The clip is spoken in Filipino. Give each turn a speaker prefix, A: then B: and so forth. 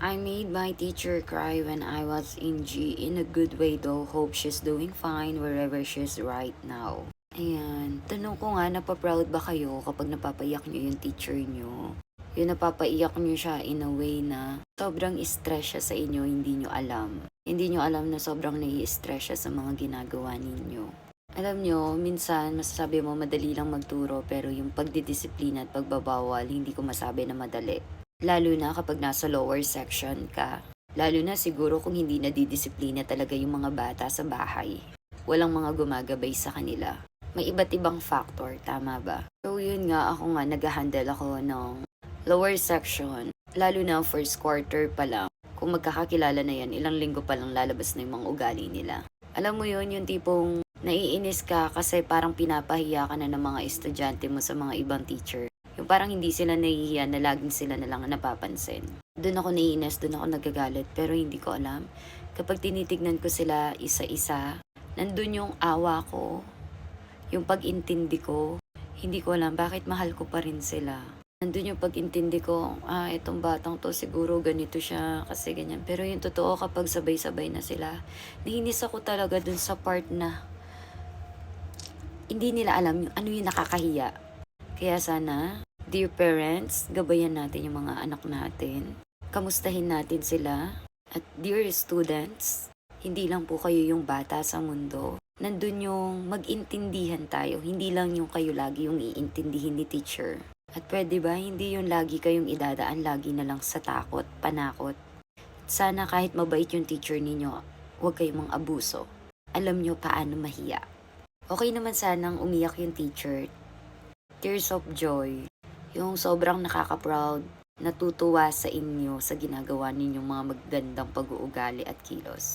A: I made my teacher cry when I was in G in a good way though. Hope she's doing fine wherever she's right now. Ayan. Tanong ko nga, napaproud ba kayo kapag napapaiyak nyo yung teacher nyo? Yung napapaiyak nyo siya in a way na sobrang stress siya sa inyo, hindi nyo alam. Hindi nyo alam na sobrang nai-stress siya sa mga ginagawa ninyo. Alam nyo, minsan masasabi mo madali lang magturo pero yung pagdidisiplina at pagbabawal, hindi ko masabi na madali. Lalo na kapag nasa lower section ka. Lalo na siguro kung hindi nadidisiplina talaga yung mga bata sa bahay. Walang mga gumagabay sa kanila. May iba't ibang factor, tama ba? So yun nga, ako nga nag-handle ako ng lower section. Lalo na first quarter pa lang. Kung magkakakilala na yan, ilang linggo pa lang lalabas na yung mga ugali nila. Alam mo yun, yung tipong naiinis ka kasi parang pinapahiya ka na ng mga estudyante mo sa mga ibang teacher. Yung parang hindi sila nahihiya na laging sila na lang ang napapansin. Doon ako naiinis, doon ako nagagalit, pero hindi ko alam. Kapag tinitignan ko sila isa-isa, nandun yung awa ko, yung pag-intindi ko. Hindi ko alam bakit mahal ko pa rin sila. Nandun yung pag-intindi ko, ah, itong batang to siguro ganito siya kasi ganyan. Pero yung totoo kapag sabay-sabay na sila, nainis ako talaga dun sa part na hindi nila alam yung ano yung nakakahiya. Kaya sana, dear parents, gabayan natin yung mga anak natin. Kamustahin natin sila. At dear students, hindi lang po kayo yung bata sa mundo. Nandun yung mag-intindihan tayo. Hindi lang yung kayo lagi yung iintindihin ni teacher. At pwede ba, hindi yung lagi kayong idadaan lagi na lang sa takot, panakot. Sana kahit mabait yung teacher ninyo, huwag kayong mga abuso. Alam nyo paano mahiya. Okay naman sanang umiyak yung teacher. Tears of joy. Yung sobrang nakaka-proud, natutuwa sa inyo sa ginagawa ninyong mga magandang pag-uugali at kilos.